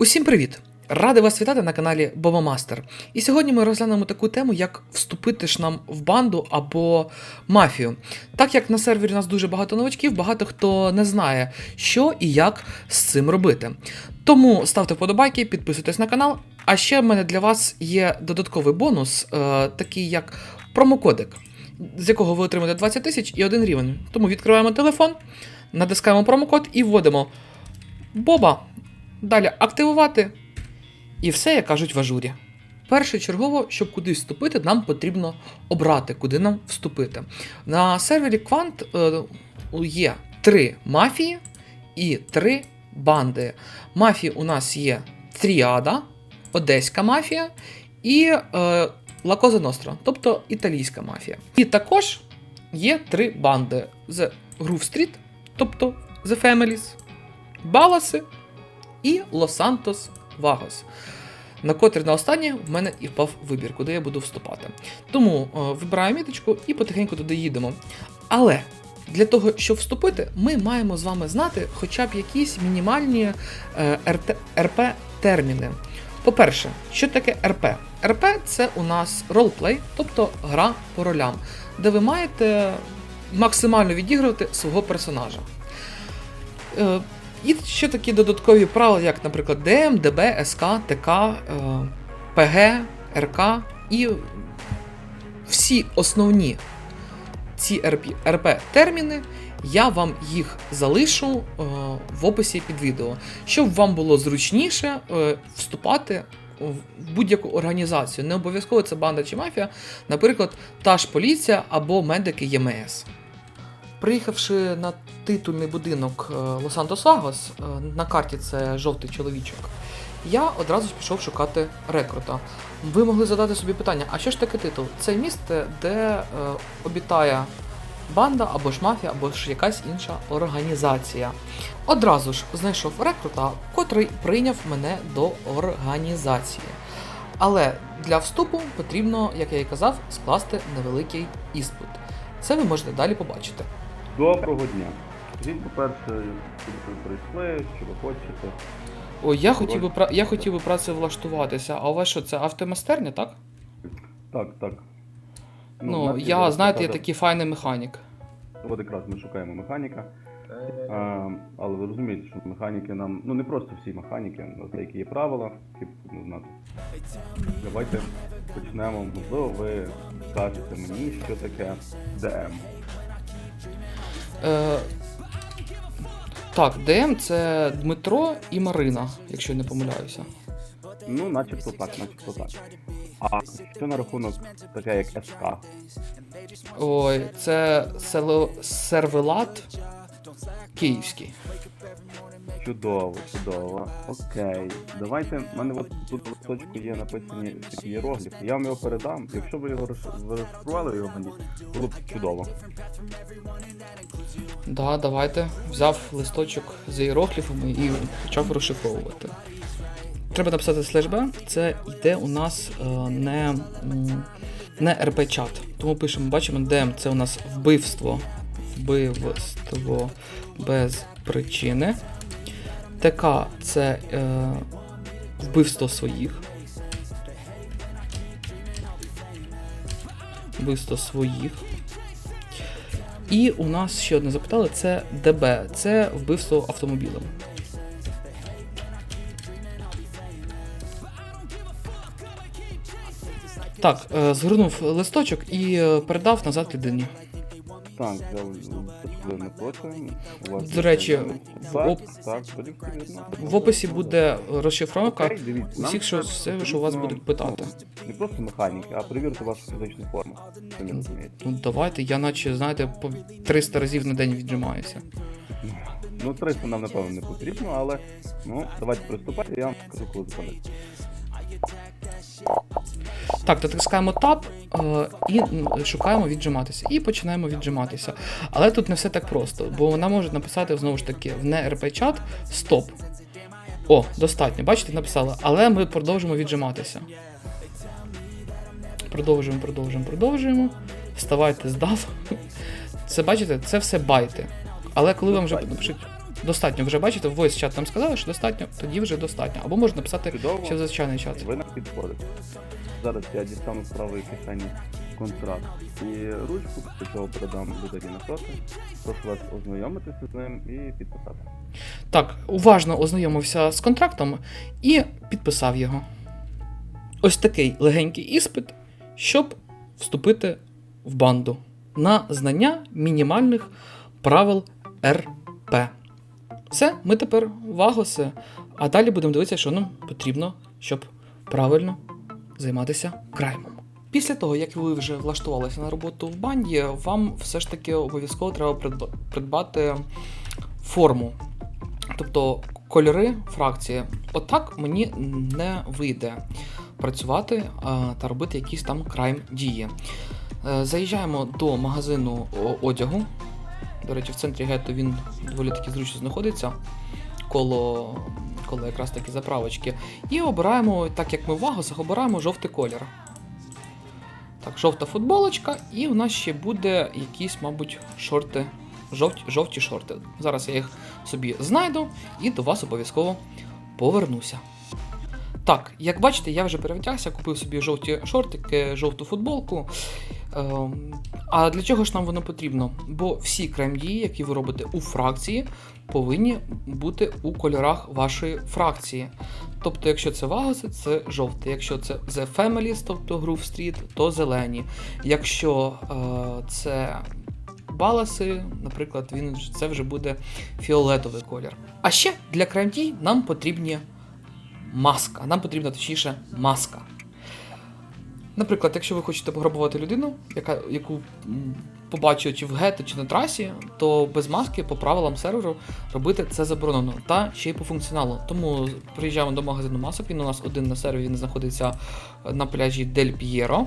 Усім привіт! Радий вас вітати на каналі Боба Мастер. І сьогодні ми розглянемо таку тему, як вступити ж нам в банду або мафію. Так як на сервері у нас дуже багато новачків, багато хто не знає, що і як з цим робити. Тому ставте вподобайки, підписуйтесь на канал. А ще в мене для вас є додатковий бонус, е, такий як промокодик, з якого ви отримаєте 20 тисяч і один рівень. Тому відкриваємо телефон, натискаємо промокод і вводимо Боба. Далі активувати. І все, як кажуть в ажурі. Першочергово, щоб кудись вступити, нам потрібно обрати, куди нам вступити. На сервері Quant е, є три мафії і три банди. Мафії у нас є Тріада, Одеська мафія і е, Cosa Nostra, тобто італійська мафія. І також є три банди: The Groove Street, тобто The Families, Баласи і Лос-Сантос Вагос. На котрий на останнє в мене і впав вибір, куди я буду вступати. Тому е, вибираю міточку і потихеньку туди їдемо. Але для того, щоб вступити, ми маємо з вами знати хоча б якісь мінімальні е, РТ, РП терміни. По-перше, що таке РП? РП це у нас ролплей, тобто гра по ролям, де ви маєте максимально відігрувати свого персонажа. Е, і ще такі додаткові правила, як, наприклад, ДМ, ДБ, СК, ТК, е, ПГ, РК і всі основні ці РП, РП терміни, я вам їх залишу е, в описі під відео, щоб вам було зручніше е, вступати в будь-яку організацію. Не обов'язково це банда чи мафія, наприклад, та ж поліція або медики ЄМС. Приїхавши на титульний будинок Лос-Сантос Вагос, е, на карті це жовтий чоловічок, я одразу пішов шукати рекрута. Ви могли задати собі питання: а що ж таке титул? Це місце, де е, обітає банда або ж мафія, або ж якась інша організація. Одразу ж знайшов рекрута, котрий прийняв мене до організації. Але для вступу потрібно, як я і казав, скласти невеликий іспит. Це ви можете далі побачити. Доброго дня. Скажіть, по-перше, куди ви прийшли, що ви хочете. Ой, я хотів би пра- я хотів би працевлаштуватися, а у вас що, це автомастерня, так? Так, так. Ну, в нас є я, зараз знаєте, я така- такий файний механік. От якраз ми шукаємо механіка. А, але ви розумієте, що механіки нам. Ну не просто всі механіки, у нас деякі є правила, які потрібно знати. Давайте почнемо. Можливо, ви скажете мені, що таке ДМ. Е, так, ДМ це Дмитро і Марина, якщо я не помиляюся. Ну, начебто так, начебто так. А що на рахунок таке, як СК? Ой, це село сервелат київський. Чудово, чудово. Окей. Давайте. В мене от тут в листочку є написані такі іерогліфи. Я вам його передам. Якщо ви його розш- розшифрували його мені, було б чудово. Да, давайте. Взяв листочок з іерогліфами і почав розшифровувати. Треба написати слеш Б, це йде у нас е, не, не РП-чат. Тому пишемо, бачимо, ДМ це у нас вбивство. Вбивство без причини. ТК це е, вбивство своїх. Вбивство своїх. І у нас ще одне запитали: це ДБ, це вбивство автомобілем. Так, е, згорнув листочок і е, передав назад людині. Так, взяв почали не проти. До речі, в оп- так. В описі буде розшифровка. Окей, дивіться, усіх, що- все, що у вас будуть питати. Не просто механіки, а перевірити вашу фізичну форму. Самі розумієте. Ну давайте, я наче, знаєте, по 300 разів на день віджимаюся. Ну, 300 нам напевно не потрібно, але ну, давайте приступати, я вам скажу, коли заходити. Так, натискаємо Tab і шукаємо віджиматися. І починаємо віджиматися. Але тут не все так просто, бо вона може написати знову ж таки в не РП чат стоп. О, достатньо. Бачите, написала. Але ми продовжимо віджиматися. Продовжуємо, продовжуємо, продовжуємо. Вставайте, здав. Це бачите, це все байти. Але коли вам вже напишуть Достатньо вже бачите, в voice чат там сказали, що достатньо, тоді вже достатньо. Або можна написати Чудово. ще в звичайний чат. Ви нам підходите. Зараз я дістану з правої кишені контракт і ручку, після цього передам людині на соти. Прошу вас ознайомитися з ним і підписати. Так, уважно ознайомився з контрактом і підписав його. Ось такий легенький іспит, щоб вступити в банду на знання мінімальних правил РП. Все, ми тепер вагоси, а далі будемо дивитися, що нам потрібно, щоб правильно займатися краймом. Після того, як ви вже влаштувалися на роботу в банді, вам все ж таки обов'язково треба придбати форму тобто кольори фракції. Отак мені не вийде працювати та робити якісь там крайм дії. Е, Заїжджаємо до магазину одягу. До речі, в центрі гетто він доволі таки зручно знаходиться коло, коло якраз такі заправочки. І обираємо, так як ми в Вагосах, обираємо жовтий колір. Так, жовта футболочка, і у нас ще буде якісь, мабуть, шорти. Жовті, жовті шорти. Зараз я їх собі знайду і до вас обов'язково повернуся. Так, як бачите, я вже перевдягся, купив собі жовті шортики, жовту футболку. Ем, а для чого ж нам воно потрібно? Бо всі крем-дії, які ви робите у фракції, повинні бути у кольорах вашої фракції. Тобто, якщо це Вагаси, це жовтий. Якщо це The Families, тобто Groove Street, то зелені. Якщо е, це Баласи, наприклад, він це вже буде фіолетовий колір. А ще для крем-дій нам потрібні маска. Нам потрібна точніше маска. Наприклад, якщо ви хочете пограбувати людину, яка, яку м, чи в гетто, чи на трасі, то без маски по правилам серверу робити це заборонено. Та ще й по функціоналу. Тому приїжджаємо до магазину масок. Він у нас один на сервері, він знаходиться е, на пляжі Дель П'єро.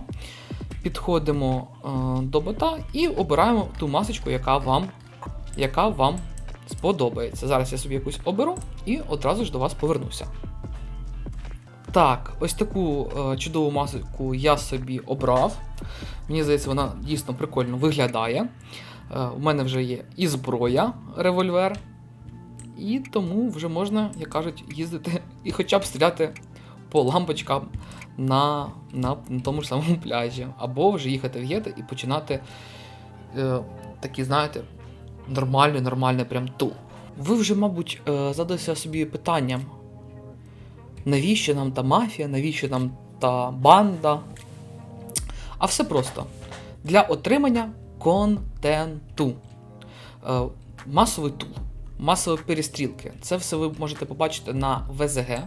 Підходимо е, до бота і обираємо ту масочку, яка вам, яка вам сподобається. Зараз я собі якусь оберу і одразу ж до вас повернуся. Так, ось таку е, чудову маску я собі обрав. Мені здається, вона дійсно прикольно виглядає. Е, у мене вже є і зброя, револьвер, і тому вже можна, як кажуть, їздити і хоча б стріляти по лампочкам на, на, на тому ж самому пляжі. Або вже їхати в Єти і починати е, такий, знаєте, нормальний, нормальний прям тул. Ви вже, мабуть, е, задалися собі питанням, навіщо нам та мафія, навіщо нам та банда? А все просто. Для отримання контенту. Е, масовий тул, масові перестрілки. Це все ви можете побачити на ВЗГ.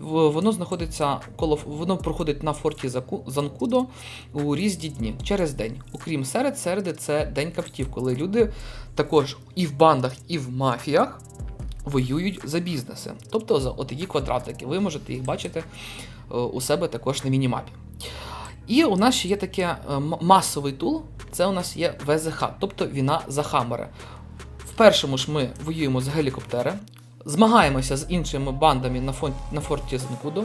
Воно знаходиться коло воно проходить на форті Занкудо у різні дні через день. Окрім серед, середи це день каптів, коли люди також і в бандах, і в мафіях воюють за бізнеси. Тобто за отакі квадратики. Ви можете їх бачити е, у себе також на мінімапі. І у нас ще є таке е, масовий тул, це у нас є ВЗХ, тобто війна за хамери. В першому ж ми воюємо з гелікоптери, змагаємося з іншими бандами на, фон, на форті Занкудо.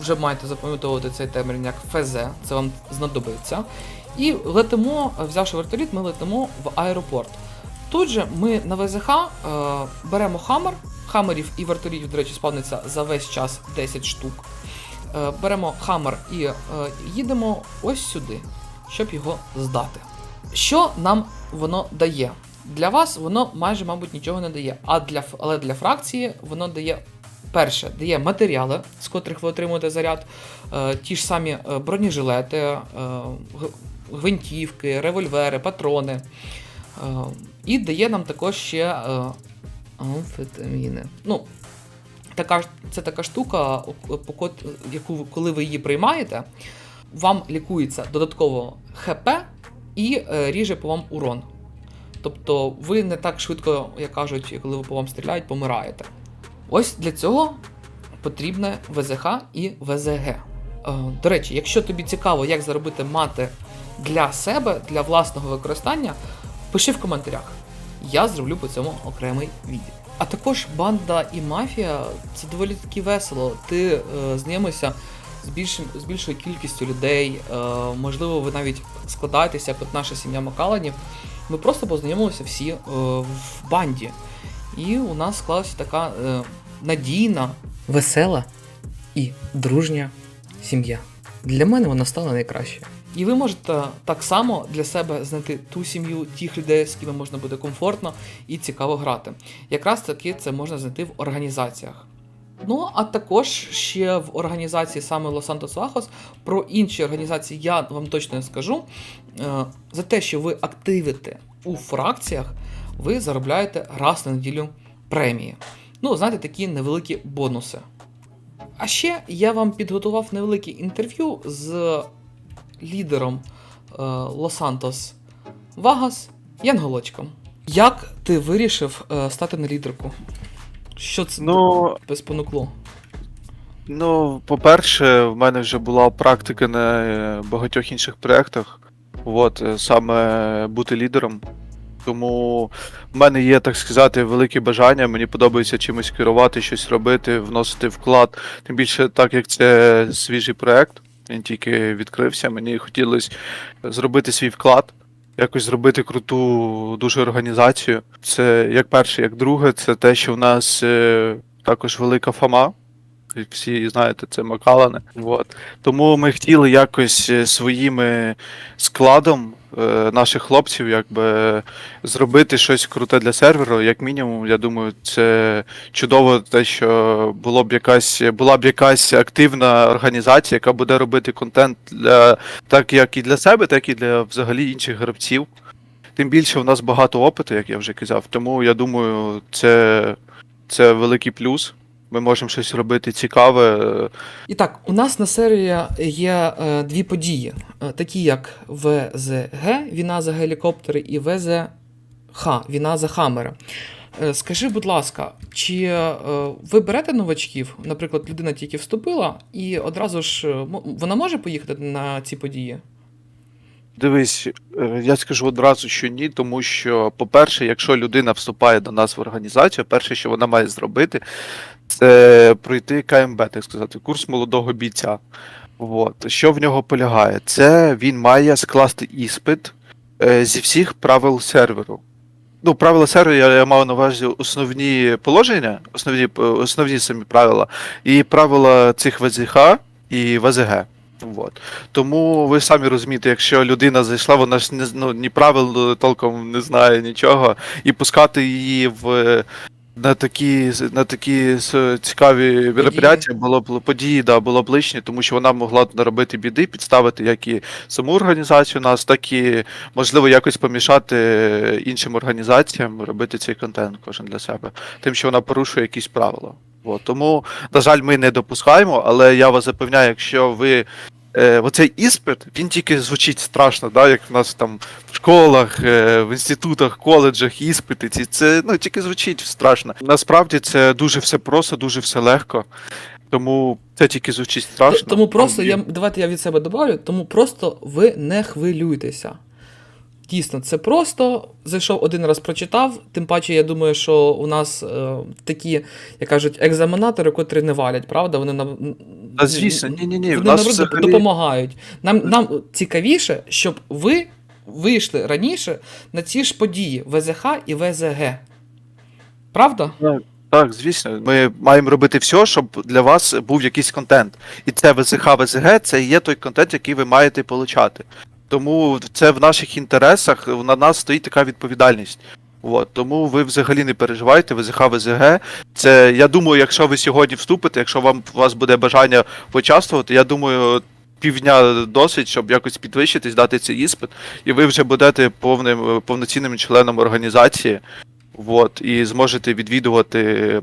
Вже маєте запам'ятовувати цей термін як ФЗ, це вам знадобиться. І летимо, взявши вертоліт, ми летимо в аеропорт. Тут же ми на ВЗХ е, беремо хамер. Хамерів і вертолітів, до речі, спавниться за весь час 10 штук. Е, беремо хамер і е, їдемо ось сюди, щоб його здати. Що нам воно дає? Для вас воно майже, мабуть, нічого не дає. А для, але для фракції воно дає перше, дає матеріали, з котрих ви отримуєте заряд, е, ті ж самі е, бронежилети, е, гвинтівки, револьвери, патрони. Е, і дає нам також ще е, амфетаміни. Ну, така, це така штука, яку ви- коли ви її приймаєте, вам лікується додатково ХП і е, ріже по вам урон. Тобто ви не так швидко, як кажуть, коли ви по вам стріляють, помираєте. Ось для цього потрібне ВЗХ і ВЗГ. До речі, якщо тобі цікаво, як заробити мати для себе, для власного використання, пиши в коментарях. Я зроблю по цьому окремий відео. А також банда і мафія це доволі таки весело. Ти е, знайомишся з більшим з більшою кількістю людей. Е, можливо, ви навіть складаєтеся, як от наша сім'я Макаланів. Ми просто познайомилися всі е, в банді. І у нас склалася така е, надійна, весела і дружня сім'я. Для мене вона стала найкращою. І ви можете так само для себе знайти ту сім'ю, тих людей, з ким можна буде комфортно і цікаво грати. Якраз таки це можна знайти в організаціях. Ну, а також ще в організації саме Los Santos Bajos, про інші організації я вам точно не скажу. Е, За те, що ви активите у фракціях, ви заробляєте раз на неділю премії. Ну, знаєте, такі невеликі бонуси. А ще я вам підготував невелике інтерв'ю з лідером е, Los Santos Vegas Янголочком. Як ти вирішив е, стати на лідерку? Що це Ну, тебе спонукло? ну, по-перше, в мене вже була практика на е, багатьох інших проєктах. От, е, саме бути лідером. Тому в мене є, так сказати, велике бажання. Мені подобається чимось керувати, щось робити, вносити вклад. Тим більше, так як це свіжий проєкт, він тільки відкрився. Мені хотілося зробити свій вклад, якось зробити круту дуже організацію. Це як перше, як друге, це те, що в нас е, також велика фама. Всі знаєте, це Макалане. Вот. Тому ми хотіли якось е, своїм складом е, наших хлопців якби зробити щось круте для серверу. Як мінімум, я думаю, це чудово те, що було б якась була б якась активна організація, яка буде робити контент для так як і для себе, так і для взагалі інших гравців. Тим більше в нас багато опиту, як я вже казав. Тому я думаю, це, це великий плюс. Ми можемо щось робити цікаве. І так, у нас на серії є е, дві події, е, такі як ВЗГ, війна за гелікоптери, і ВЗХ, війна за Хаммери. Е, Скажи, будь ласка, чи е, ви берете новачків, наприклад, людина тільки вступила, і одразу ж е, вона може поїхати на ці події? Дивись, е, я скажу одразу, що ні, тому що, по-перше, якщо людина вступає до нас в організацію, перше, що вона має зробити, це пройти КМБ, так сказати, курс молодого бійця. От. Що в нього полягає? Це він має скласти іспит е, зі всіх правил серверу. Ну, правила серверу я, я мав на увазі основні положення, основні, основні самі правила, і правила цих ВЗХ і ВЗГ. Вот. Тому ви самі розумієте, якщо людина зайшла, вона ж не ну, ні правил толком не знає нічого, і пускати її в на такі на такі цікаві мероприятия було б події, да, було б лишні, тому що вона могла наробити біди, підставити як і саму організацію нас, так і можливо якось помішати іншим організаціям робити цей контент кожен для себе, тим, що вона порушує якісь правила. От. Тому, на жаль, ми не допускаємо, але я вас запевняю, якщо ви. Е, оцей іспит, він тільки звучить страшно, да, як в нас там в школах, е, в інститутах, коледжах, іспити. Ці, це ну, тільки звучить страшно. Насправді це дуже все просто, дуже все легко. Тому це тільки звучить страшно. Тому просто я давайте я від себе добавлю, тому просто ви не хвилюйтеся. Дійсно, це просто зайшов один раз, прочитав. Тим паче, я думаю, що у нас е, такі, як кажуть, екзаменатори, котрі не валять, правда? Вони нам Та звісно, ні-ні-ні, в вони нас наоборот взагалі- допомагають. Нам, нам цікавіше, щоб ви вийшли раніше на ці ж події ВЗХ і ВЗГ. Правда? Так, звісно, ми маємо робити все, щоб для вас був якийсь контент. І це ВЗХ, ВЗГ це і є той контент, який ви маєте получати. Тому це в наших інтересах, на нас стоїть така відповідальність. От, тому ви взагалі не переживайте, ВЗХ, ВЗГ. Це, я думаю, якщо ви сьогодні вступите, якщо вам у вас буде бажання поучаствувати, я думаю, півдня досить, щоб якось підвищитись, дати цей іспит, і ви вже будете повним, повноцінним членом організації. От, і зможете відвідувати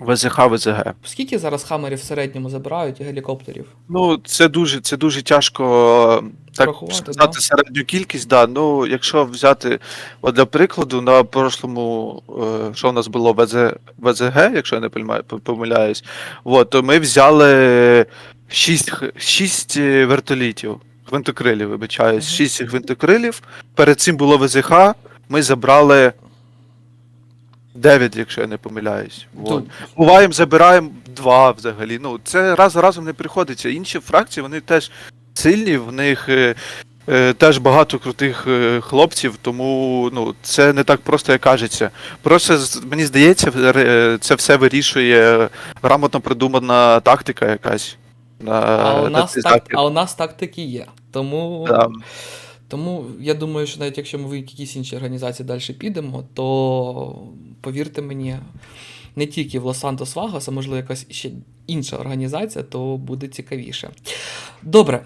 ВЗХ, ВЗГ. Скільки зараз хамерів в середньому забирають і гелікоптерів? Ну, це дуже, це дуже тяжко так Порахувати, сказати да? середню кількість. Да. Ну, якщо взяти, от для прикладу, на прошлому, е, що в нас було ВЗ, ВЗГ, якщо я не помиляюсь, от, то ми взяли 6, 6 вертолітів, гвинтокрилів, вибачаюсь, Мгм. 6 гвинтокрилів. Перед цим було ВЗХ, ми забрали 9, якщо я не помиляюсь. От. То- Буваємо, забираємо два взагалі. Ну, це раз за разом не приходиться. Інші фракції, вони теж сильні, в них е, Е, Теж багато крутих е, хлопців, тому ну, це не так просто, як кажеться. Просто мені здається, це все вирішує грамотно придумана тактика якась. На, А у на нас цей так, захід. а у нас тактики є. Тому, Да. Тому я думаю, що навіть якщо ми в якісь інші організації далі підемо, то повірте мені, не тільки в Лос-Сантос Вагас, а можливо якась ще інша організація, то буде цікавіше. Добре,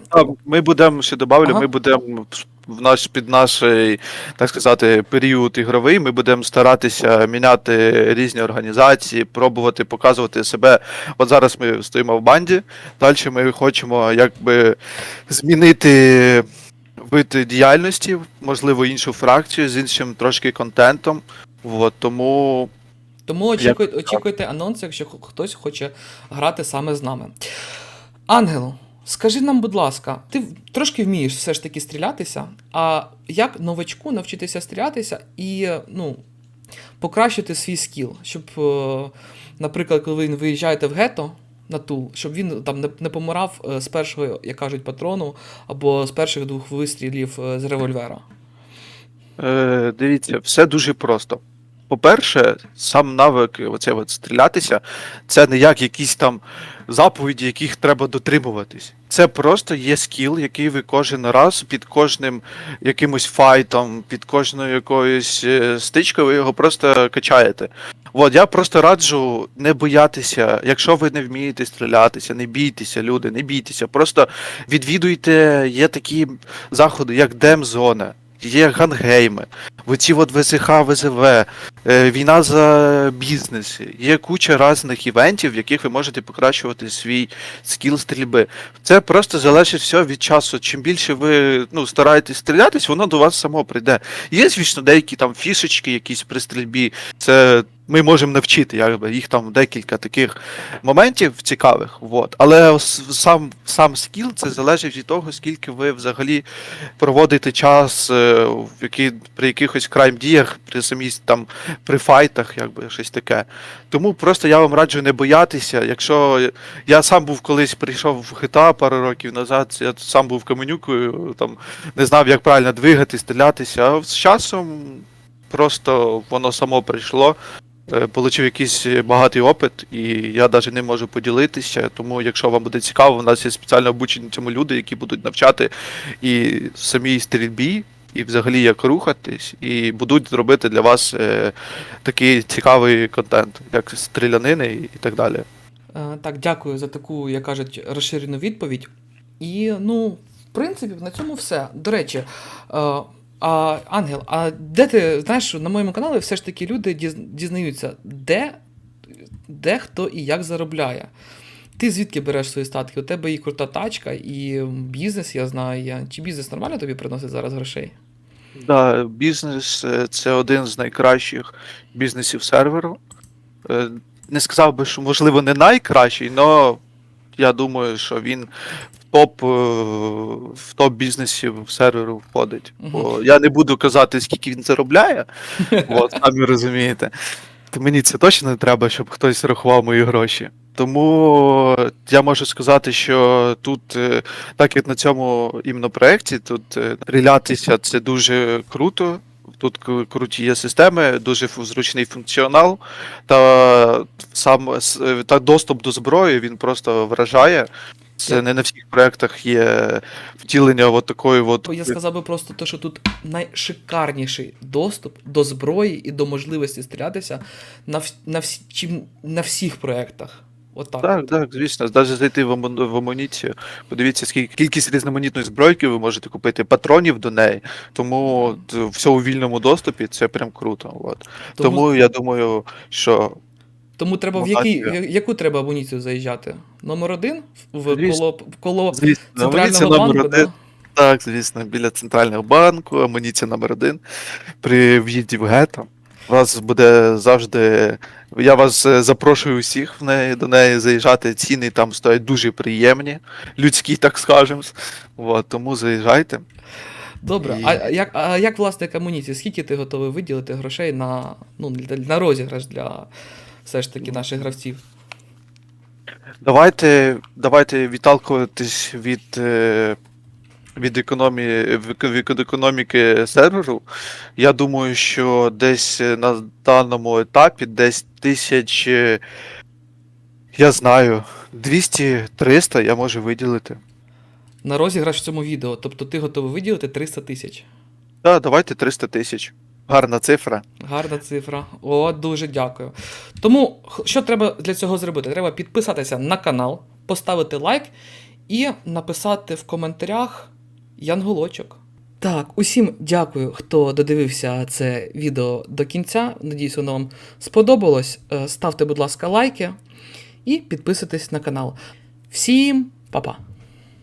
Ми будемо ще добавлю, Ага. ми будемо в наш під наш, е, так сказати, період ігровий. Ми будемо старатися міняти різні організації, пробувати показувати себе. От зараз ми стоїмо в банді. Далі ми хочемо якби змінити вид діяльності, можливо, іншу фракцію з іншим трошки контентом. От, тому Тому очікуйте, очікуйте анонс, якщо хтось хоче грати саме з нами. Ангел, скажи нам, будь ласка, ти трошки вмієш все ж таки стрілятися, а як новачку навчитися стрілятися і ну, покращити свій скіл, щоб, е, наприклад, коли ви виїжджаєте в гетто на тул, щоб він там не, не помирав е, з першого, як кажуть, патрону, або з перших двох вистрілів е, з револьвера. Е, дивіться, все дуже просто. По-перше, сам навик оце от стрілятися, це не як якісь там заповіді, яких треба дотримуватись. Це просто є скіл, який ви кожен раз під кожним якимось файтом, під кожною якоюсь е, стичкою, ви його просто качаєте. От я просто раджу не боятися, якщо ви не вмієте стрілятися, не бійтеся, люди, не бійтеся. Просто відвідуйте, є такі заходи, як Демзона, є гангейми, оці от ВСХ, ВЗВ, е, війна за бізнес. Є куча різних івентів, в яких ви можете покращувати свій скіл стрільби. Це просто залежить все від часу. Чим більше ви ну, стараєтесь стрілятись, воно до вас само прийде. Є, звісно, деякі там фішечки, якісь при стрільбі. Це ми можемо навчити, якби їх там декілька таких моментів цікавих. Вот. Але сам, сам скіл це залежить від того, скільки ви взагалі проводите час е, в які, при якихось крайм діях, при самій там при файтах, якби щось таке. Тому просто я вам раджу не боятися. Якщо я сам був колись прийшов в GTA пару років назад, я сам був каменюкою, там не знав, як правильно двигати, стрілятися. А з часом просто воно само прийшло. Е, Получив якийсь багатий опит, і я навіть не можу поділитися. Тому, якщо вам буде цікаво, у нас є спеціально обучені цьому люди, які будуть навчати і самій стрільбі, і взагалі як рухатись, і будуть робити для вас е, такий цікавий контент, як стрілянини і так далі. Е, Так, дякую за таку, як кажуть, розширену відповідь. І, ну, в принципі, на цьому все. До речі, е, а, Ангел, а де ти, знаєш, на моєму каналі все ж таки люди дізнаються, де, де хто і як заробляє. Ти звідки береш свої статки? У тебе і крута тачка, і бізнес, я знаю. є. Чи бізнес нормально тобі приносить зараз грошей? Да, бізнес е, це один з найкращих бізнесів серверу. Е, Не сказав би, що можливо не найкращий, але я думаю, що він топ, е, в топ бізнесів серверу входить. Бо я не буду казати, скільки він заробляє, от, самі розумієте. То мені це точно не треба, щоб хтось рахував мої гроші. Тому я можу сказати, що тут, е, так як на цьому іменно проєкті, тут е, стрілятися це дуже круто. Тут круті є системи, дуже зручний функціонал, та сам та доступ до зброї він просто вражає. Це не на всіх проєктах є втілення от такої от. Я сказав би просто те, що тут найшикарніший доступ до зброї і до можливості стрілятися на, вс- на, всі, чим, на всіх проєктах. Отак. Так, так, звісно, навіть зайти в, в амуніцію. Подивіться, скільки кількість різноманітної збройки ви можете купити, патронів до неї. Тому все у вільному доступі це прям круто. От. Тому, Тому я думаю, що тому треба в який, в яку треба амуніцію заїжджати? Номер один в Звісно. коло, в коло звісно, центрального номер один. да? Так, звісно, біля центрального банку, амуніція номер один. При в'їзді в гетто. У вас буде завжди. Я вас е, запрошую усіх в неї до неї заїжджати. Ціни там стоять дуже приємні, людські, так скажемо. От, тому заїжджайте. Добре, І- а як, а як власник амуніції? Скільки ти готовий виділити грошей на, ну, на розіграш для все ж таки наших гравців? Давайте, давайте відталкуватись від е, від економії від економіки серверу. Я думаю, що десь на даному етапі десь тисяч. Я знаю, 200-300 я можу виділити. На розіграш в цьому відео. Тобто ти готовий виділити 300 тисяч. Так, давайте 300 тисяч. Гарна цифра. Гарна цифра. О, дуже дякую. Тому, що треба для цього зробити? Треба підписатися на канал, поставити лайк і написати в коментарях Янголочок. Так, усім дякую, хто додивився це відео до кінця. Надіюсь, воно вам сподобалось. Е, Ставте, будь ласка, лайки і підписуйтесь на канал. Всім па-па!